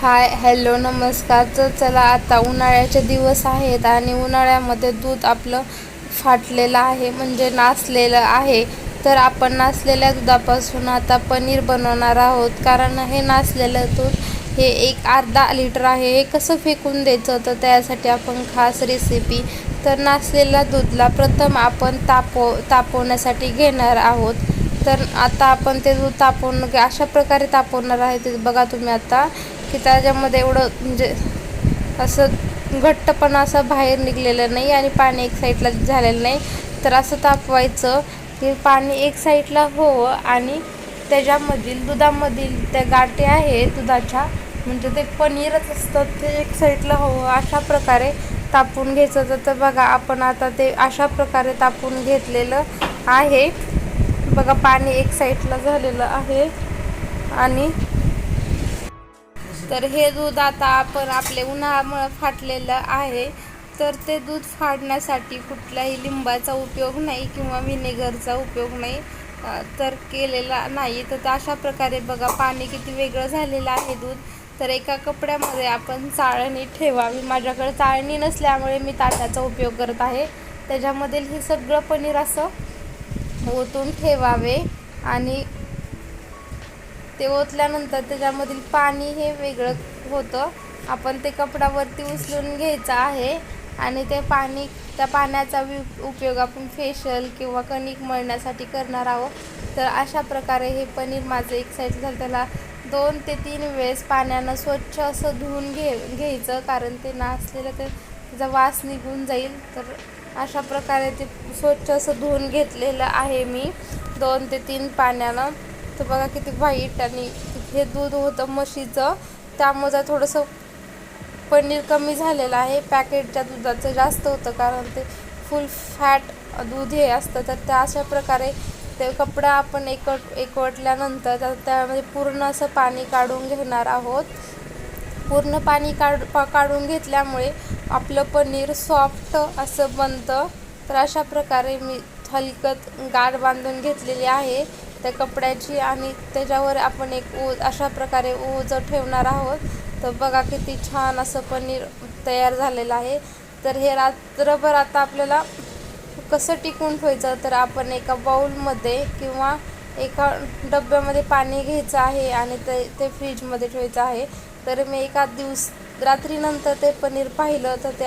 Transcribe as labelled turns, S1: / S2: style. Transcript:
S1: Hi hello नमस्कार. तर चला आता उन्हाळ्याचे दिवस आहेत आणि उन्हाळ्यामध्ये दूध आपलं फाटलेलं आहे म्हणजे नाचलेलं आहे. तर आपण नाचलेल्या दुधापासून आता पनीर बनवणार आहोत. कारण हे नाचलेलं दूध हे एक अर्धा लिटर आहे. हे कसं फेकून द्यायचं? तर त्यासाठी आपण खास रेसिपी तर नाचलेल्या दूधला प्रथम आपण तापव तापवण्यासाठी घेणार आहोत. तर आता आपण ते दूध तापवून अशा प्रकारे तापवणार आहे ते बघा तुम्ही आता. की त्याच्यामध्ये एवढं म्हणजे असं घट्टपणा असं बाहेर निघलेलं नाही आणि पाणी एक साईडला झालेलं नाही. तर असं तापवायचं की पाणी एक साईडला हवं आणि त्याच्यामधील दुधामधील त्या गाठी आहे दुधाच्या म्हणजे ते पनीरच असतं ते एक साईडला हवं अशा प्रकारे तापून घ्यायचं. तर बघा आपण आता ते अशा प्रकारे तापून घेतलेलं आहे. बघा पाणी एक साईडला झालेलं आहे. आणि तर हे दूध आता आपण आपले उन्हामुळं फाटलेलं आहे. तर ते दूध फाडण्यासाठी कुठल्याही लिंबाचा उपयोग नाही किंवा विनेगरचा उपयोग नाही तर केलेला नाही. तर अशा प्रकारे बघा पाणी किती वेगळं झालेलं आहे दूध. तर एका कपड्यामध्ये आपण चाळणी ठेवावी. माझ्याकडे चाळणी नसल्यामुळे मी ताटाचा उपयोग करत आहे. त्याच्यामधील हे सगळं पनीर असं ओतून ठेवावे आणि ते ओतल्यानंतर त्याच्यामधील पाणी हे वेगळं होतं. आपण ते कपडावरती उचलून घ्यायचं आहे आणि ते पाणी त्या पाण्याचा वि उपयोग आपण फेशियल किंवा कणिक मळण्यासाठी करणार आहोत. तर अशा प्रकारे हे पनीर माझं एक साईड झालं. त्याला दोन ते तीन वेळेस पाण्यानं स्वच्छ असं धुवून घे घ्यायचं. कारण ते नासलेलं ते त्याचा वास निघून जाईल. तर अशा प्रकारे ते स्वच्छ असं धुवून घेतलेलं आहे मी. दोन ते तीन पाण्यानं. तर बघा किती व्हाईट आणि हे दूध होतं म्हशीचं. त्यामुळं थोडंसं पनीर कमी झालेलं आहे. पॅकेटच्या दुधाचं जास्त होतं कारण ते फुल फॅट दूध हे असतं. तर त्या अशा प्रकारे ते कपडा आपण एकट एकवटल्यानंतर तर त्यामध्ये पूर्ण असं पाणी काढून घेणार आहोत. पूर्ण पाणी काढ पा काढून घेतल्यामुळे आपलं पनीर सॉफ्ट असं बनतं. तर अशा प्रकारे मी हलकत गाठ बांधून घेतलेली आहे. त्या कपड्याची आणि त्याच्यावर आपण एक ऊ अशा प्रकारे ऊज ठेवणार आहोत तर बघा किती छान असं पनीर तयार झालेलं आहे. तर हे रात्रभर आता आपल्याला कसं टिकून ठेवायचं तर आपण एका बाऊलमध्ये किंवा एका डब्यामध्ये पाणी घ्यायचं आहे आणि ते ते फ्रीजमध्ये ठेवायचं आहे. तर मी एका दिवस रात्रीनंतर ते पनीर पाहिलं तर ते